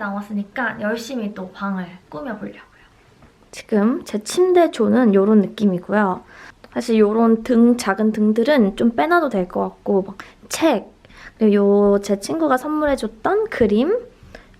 남았으니까 열심히 또 방을 꾸며보려고요. 지금 제 침대 조는 이런 느낌이고요. 사실 이런 등 작은 등들은 좀 빼놔도 될 것 같고 막 책, 그리고 요 제 친구가 선물해줬던 그림,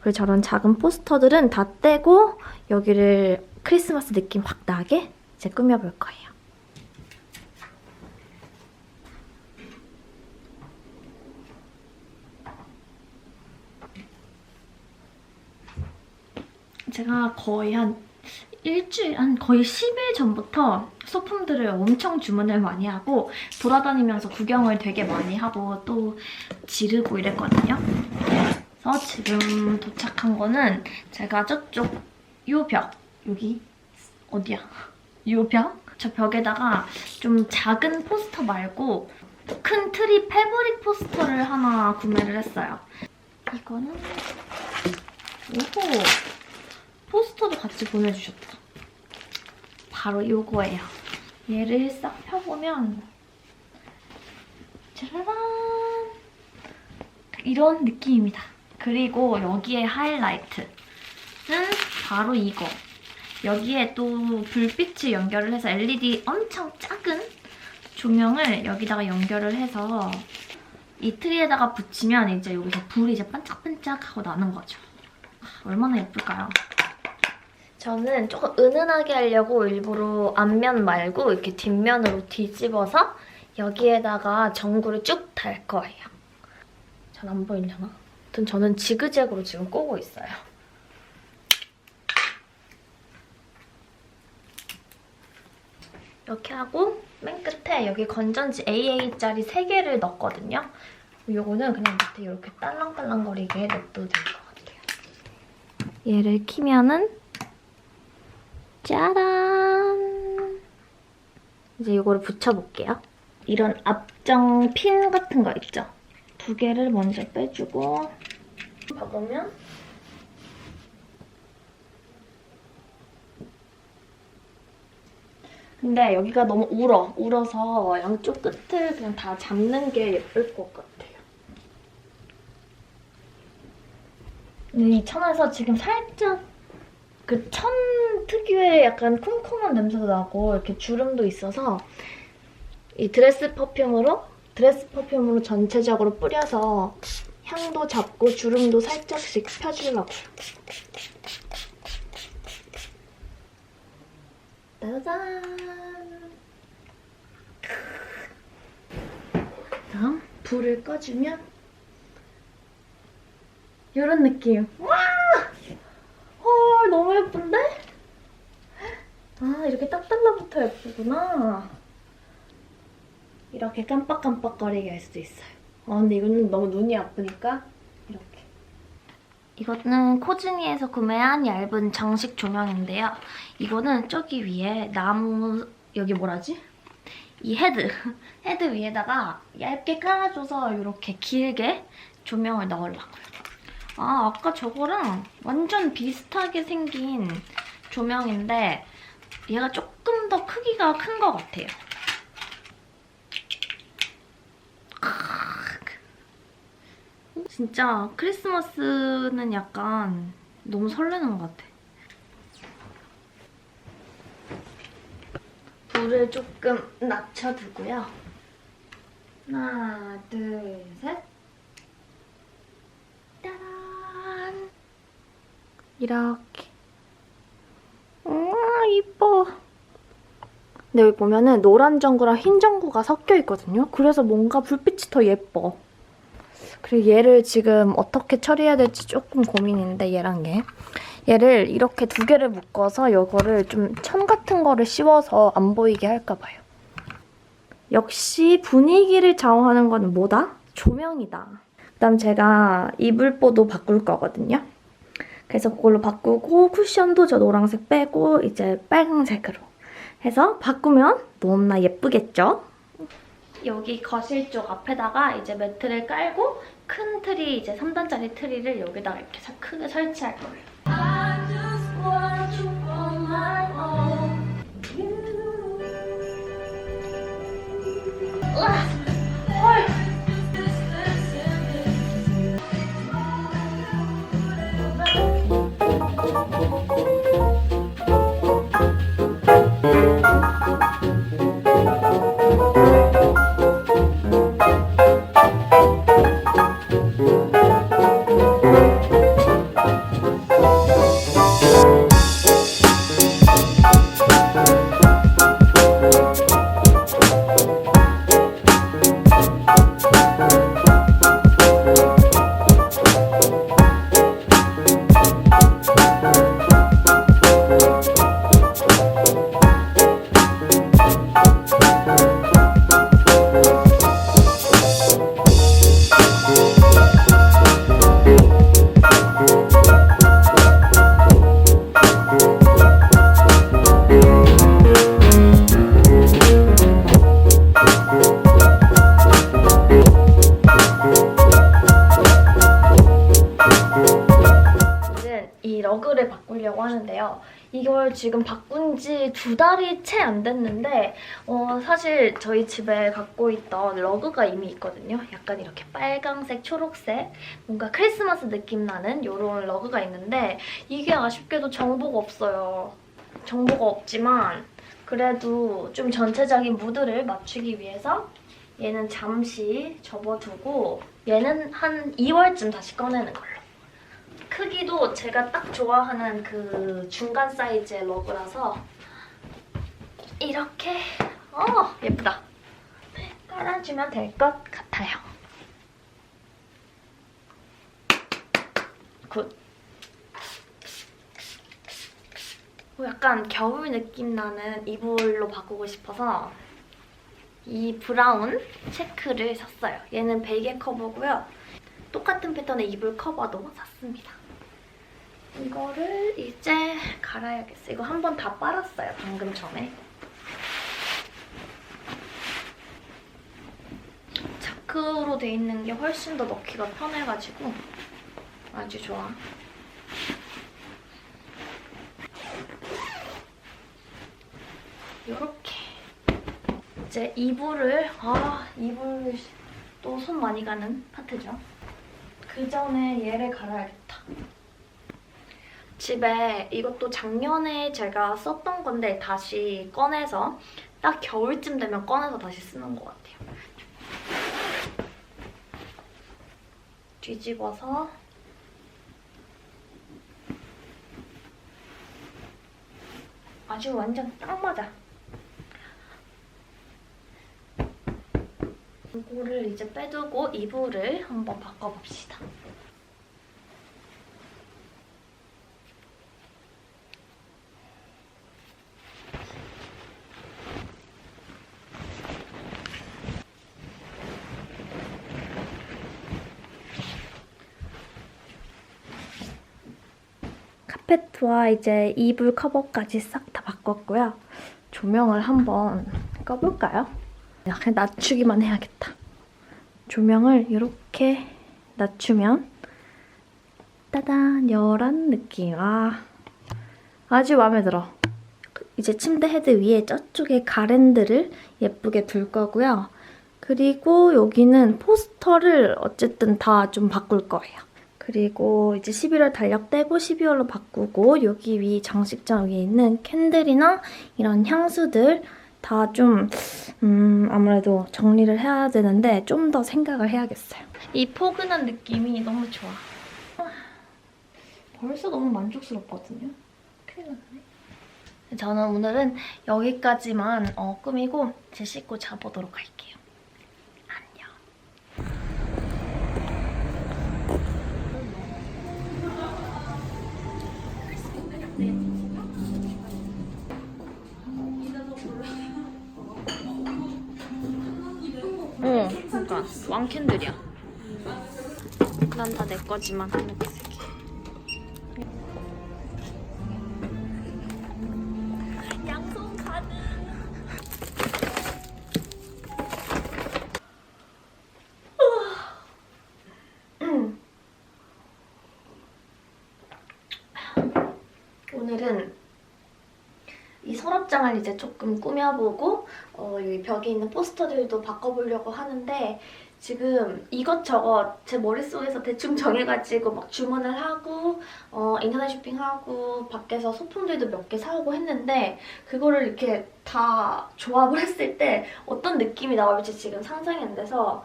그리고 저런 작은 포스터들은 다 떼고 여기를 크리스마스 느낌 확 나게 이제 꾸며볼 거예요. 제가 거의 한 일주일, 한 거의 10일 전부터 소품들을 엄청 주문을 많이 하고 돌아다니면서 구경을 되게 많이 하고 또 지르고 이랬거든요. 그래서 지금 도착한 거는 제가 저쪽 요 벽, 여기 어디야? 요 벽? 저 벽에다가 좀 작은 포스터 말고 큰 트리 패브릭 포스터를 하나 구매를 했어요. 이거는 오호 포스터도 같이 보내주셨다. 바로 이거예요. 얘를 싹 펴보면 짜라란 이런 느낌입니다. 그리고 여기에 하이라이트는 바로 이거. 여기에 또 불빛을 연결을 해서 LED 엄청 작은 조명을 여기다가 연결을 해서 이 트리에다가 붙이면 이제 여기서 불이 이제 반짝반짝 하고 나는 거죠. 아, 얼마나 예쁠까요? 저는 조금 은은하게 하려고 일부러 앞면 말고 이렇게 뒷면으로 뒤집어서 여기에다가 전구를 쭉 달 거예요. 잘 안 보이려나? 아무튼 저는 지그재그로 지금 꼬고 있어요. 이렇게 하고 맨 끝에 여기 건전지 AA짜리 3개를 넣었거든요. 이거는 그냥 밑에 이렇게 딸랑딸랑거리게 냅둬도 될 것 같아요. 얘를 키면은 짜란! 이제 이거를 붙여볼게요. 이런 앞정 핀 같은 거 있죠? 두 개를 먼저 빼주고 봐보면 근데 여기가 너무 울어. 울어서 양쪽 끝을 그냥 다 잡는 게 예쁠 것 같아요. 이 천에서 지금 살짝 그 천 특유의 약간 쿰쿰한 냄새도 나고 이렇게 주름도 있어서 이 드레스 퍼퓸으로 드레스 퍼퓸으로 전체적으로 뿌려서 향도 잡고 주름도 살짝씩 펴주려고요. 짜잔! 다음 불을 꺼주면 이런 느낌. 와! 헐 너무 예쁜데? 아 이렇게 딱 달라붙어 예쁘구나. 이렇게 깜빡깜빡거리게 할 수도 있어요. 아 근데 이거는 너무 눈이 아프니까 이렇게. 이거는 코즈니에서 구매한 얇은 정식 조명인데요. 이거는 저기 위에 나무 여기 뭐라지? 이 헤드 헤드 위에다가 얇게 깔아줘서 이렇게 길게 조명을 넣으려고요. 아 아까 저거랑 완전 비슷하게 생긴 조명인데 얘가 조금 더 크기가 큰 것 같아요. 진짜 크리스마스는 약간 너무 설레는 것 같아. 불을 조금 낮춰두고요. 하나, 둘, 셋. 이렇게. 우와, 이뻐. 근데 여기 보면은 노란 전구랑 흰 전구가 섞여 있거든요. 그래서 뭔가 불빛이 더 예뻐. 그리고 얘를 지금 어떻게 처리해야 될지 조금 고민인데 얘랑 얘. 얘를 이렇게 두 개를 묶어서 이거를 좀 천 같은 거를 씌워서 안 보이게 할까 봐요. 역시 분위기를 좌우하는 거는 뭐다? 조명이다. 그다음 제가 이불보도 바꿀 거거든요. 그래서 그걸로 바꾸고 쿠션도 저 노란색 빼고 이제 빨강색으로 해서 바꾸면 너무나 예쁘겠죠? 여기 거실 쪽 앞에다가 이제 매트를 깔고 큰 트리 이제 3단짜리 트리를 여기다가 이렇게 사- 크게 설치할 거예요. 하는데요. 이걸 지금 바꾼 지 두 달이 채 안 됐는데 어, 사실 저희 집에 갖고 있던 러그가 이미 있거든요. 약간 이렇게 빨강색, 초록색 뭔가 크리스마스 느낌 나는 이런 러그가 있는데 이게 아쉽게도 정보가 없어요. 정보가 없지만 그래도 좀 전체적인 무드를 맞추기 위해서 얘는 잠시 접어두고 얘는 한 2월쯤 다시 꺼내는 걸로. 크기도 제가 딱 좋아하는 그 중간 사이즈의 러브라서 이렇게 어 예쁘다. 네, 깔아주면 될 것 같아요. 굿. 어, 약간 겨울 느낌 나는 이불로 바꾸고 싶어서 이 브라운 체크를 샀어요. 얘는 베개 커버고요. 똑같은 패턴의 이불 커버도 샀습니다. 이거를 이제 갈아야겠어요. 이거 한 번 다 빨았어요, 방금 전에. 자크로 돼 있는 게 훨씬 더 넣기가 편해가지고 아주 좋아. 이렇게 이제 이불을 아 이불 또 손 많이 가는 파트죠. 그 전에 얘를 갈아야겠다. 집에 이것도 작년에 제가 썼던 건데 다시 꺼내서 딱 겨울쯤 되면 꺼내서 다시 쓰는 것 같아요. 뒤집어서 아주 완전 딱 맞아. 이거를 이제 빼두고 이불을 한번 바꿔봅시다. 카페트와 이제 이불 커버까지 싹 다 바꿨고요. 조명을 한번 꺼볼까요? 그냥 낮추기만 해야겠다. 조명을 이렇게 낮추면 따단 열한 느낌. 아, 아주 마음에 들어. 이제 침대 헤드 위에 저쪽에 가랜드를 예쁘게 둘 거고요. 그리고 여기는 포스터를 어쨌든 다 좀 바꿀 거예요. 그리고 이제 11월 달력 떼고 12월로 바꾸고 여기 위 장식장 위에 있는 캔들이나 이런 향수들 다좀 음, 아무래도 정리를 해야 되는데 좀 더 생각을 해야겠어요. 이 포근한 느낌이 너무 좋아. 아, 벌써 너무 만족스럽거든요. 큰일 났네. 저는 오늘은 여기까지만 어, 꾸미고 제 씻고 자보도록 할게요. 어, 그러니까 왕캔들이야. 난 다 내 거지만 하늘색이. 양손 가능. 오늘은 이 서랍장을 이제 조금 꾸며보고 어, 여기 벽에 있는 포스터들도 바꿔보려고 하는데 지금 이것저것 제 머릿속에서 대충 정해가지고 막 주문을 하고 어, 인터넷 쇼핑하고 밖에서 소품들도 몇 개 사오고 했는데 그거를 이렇게 다 조합을 했을 때 어떤 느낌이 나올지 지금 상상이 안 돼서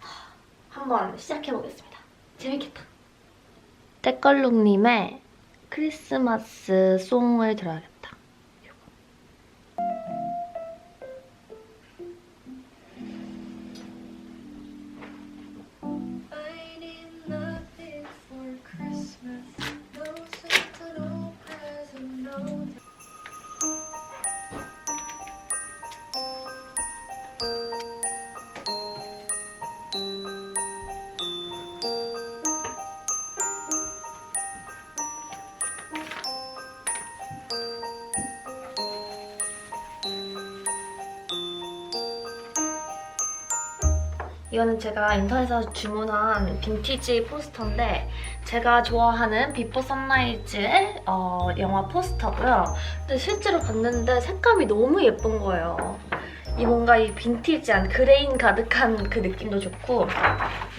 하, 한번 시작해보겠습니다. 재밌겠다. 때걸룩님의 크리스마스 송을 들어야겠다. 이거는 제가 인터넷에서 주문한 빈티지 포스터인데 제가 좋아하는 비포 선라이즈의 어, 영화 포스터고요. 근데 실제로 봤는데 색감이 너무 예쁜 거예요. 이 뭔가 이 빈티지한 그레인 가득한 그 느낌도 좋고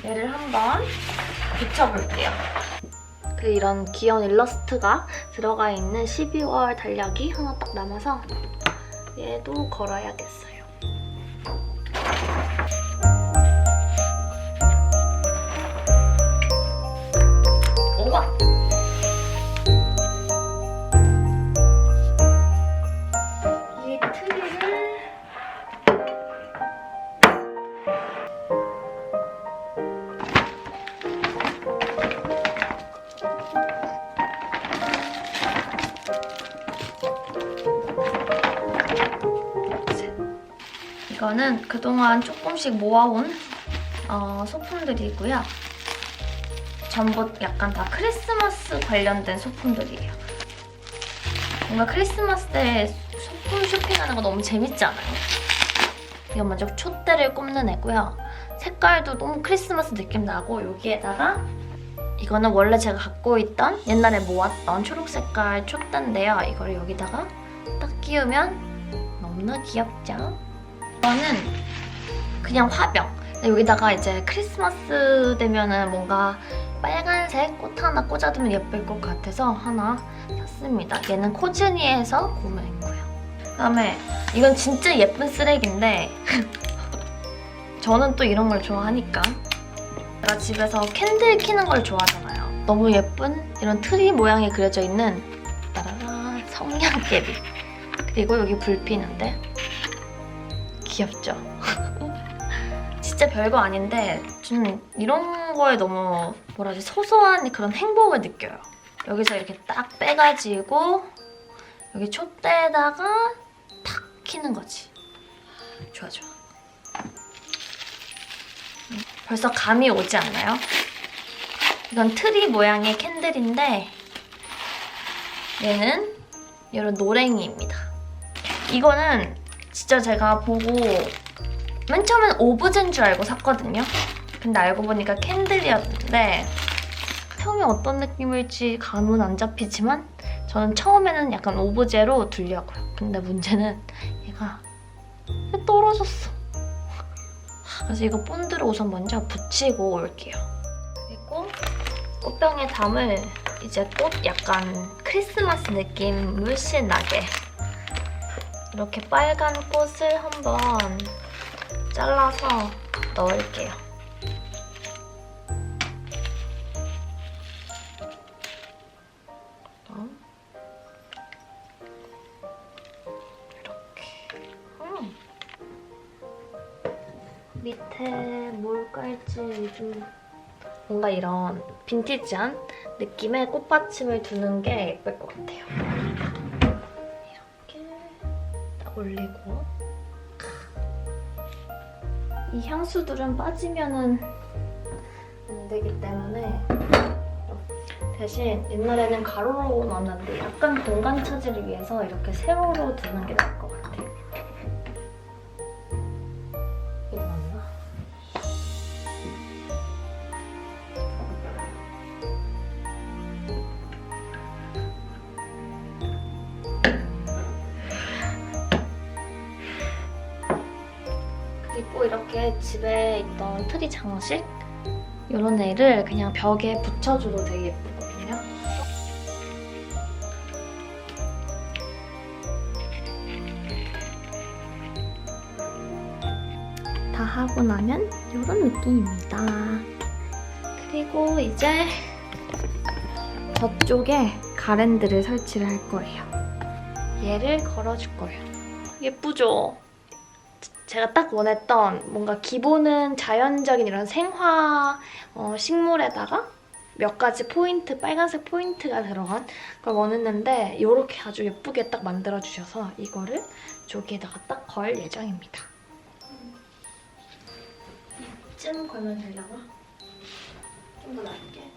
얘를 한번 붙여볼게요. 그 이런 귀여운 일러스트가 들어가 있는 12월 달력이 하나 딱 남아서 얘도 걸어야겠어요. 이거는 그동안 조금씩 모아온 어, 소품들이고요. 전부 약간 다 크리스마스 관련된 소품들이에요. 뭔가 크리스마스 때 소품 쇼핑하는 거 너무 재밌지 않아요? 이거 먼저 촛대를 꼽는 애고요. 색깔도 너무 크리스마스 느낌 나고 여기에다가 이거는 원래 제가 갖고 있던 옛날에 모았던 초록 색깔 촛대인데요. 이거를 여기다가 딱 끼우면 너무나 귀엽죠? 이거는 그냥 화병. 여기다가 이제 크리스마스 되면은 뭔가 빨간색 꽃 하나 꽂아두면 예쁠 것 같아서 하나 샀습니다. 얘는 코즈니에서 구매했고요. 그다음에 이건 진짜 예쁜 쓰레기인데 저는 또 이런 걸 좋아하니까 제가 집에서 캔들 키는 걸 좋아하잖아요. 너무 예쁜 이런 트리 모양이 그려져 있는 따라라 성냥개비 그리고 여기 불 피는데 귀엽죠? 진짜 별거 아닌데 좀 이런 거에 너무 뭐라 하지 소소한 그런 행복을 느껴요. 여기서 이렇게 딱 빼가지고 여기 촛대에다가 탁 키는 거지. 좋아 좋아. 음, 벌써 감이 오지 않나요? 이건 트리 모양의 캔들인데 얘는 이런 노랭이입니다. 이거는 진짜 제가 보고 맨 처음엔 오브제인 줄 알고 샀거든요. 근데 알고 보니까 캔들이었는데 처음에 어떤 느낌일지 감은 안 잡히지만 저는 처음에는 약간 오브제로 두려고요. 근데 문제는 얘가 떨어졌어. 그래서 이거 본드를 우선 먼저 붙이고 올게요. 그리고 꽃병에 담을 이제 꽃 약간 크리스마스 느낌 물씬 나게 이렇게 빨간 꽃을 한번 잘라서 넣을게요. 이렇게. 음. 밑에 뭘 깔지 요즘 뭔가 이런 빈티지한 느낌의 꽃받침을 두는 게 예쁠 것 같아요. 향수들은 빠지면은 안 되기 때문에 대신 옛날에는 가로로 놨는데 약간 공간 차지를 위해서 이렇게 세로로 두는 게 나을 것 같아요. 장식 이런 애를 그냥 벽에 붙여줘도 되게 예쁘거든요. 다 하고 나면 이런 느낌입니다. 그리고 이제 저쪽에 가랜드를 설치를 할 거예요. 얘를 걸어줄 거예요. 예쁘죠? 제가 딱 원했던 뭔가 기본은 자연적인 이런 생화 어, 식물에다가 몇 가지 포인트, 빨간색 포인트가 들어간 걸 원했는데 이렇게 아주 예쁘게 딱 만들어 주셔서 이거를 저기에다가 딱 걸 예정입니다. 이쯤 걸면 되려나? 좀 더 낮게.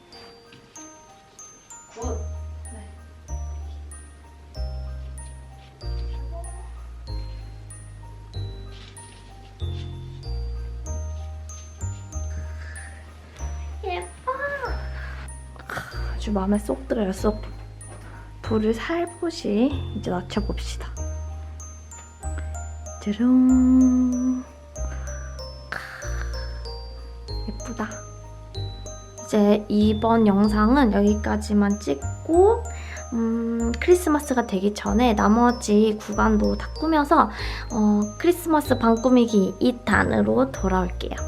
굿. 아주 마음에 쏙 들어요, 쏙. 불을 살포시 이제 낮춰봅시다. 크, 예쁘다. 이제 이번 영상은 여기까지만 찍고 음, 크리스마스가 되기 전에 나머지 구간도 다 꾸며서 어, 크리스마스 방 꾸미기 2탄으로 돌아올게요.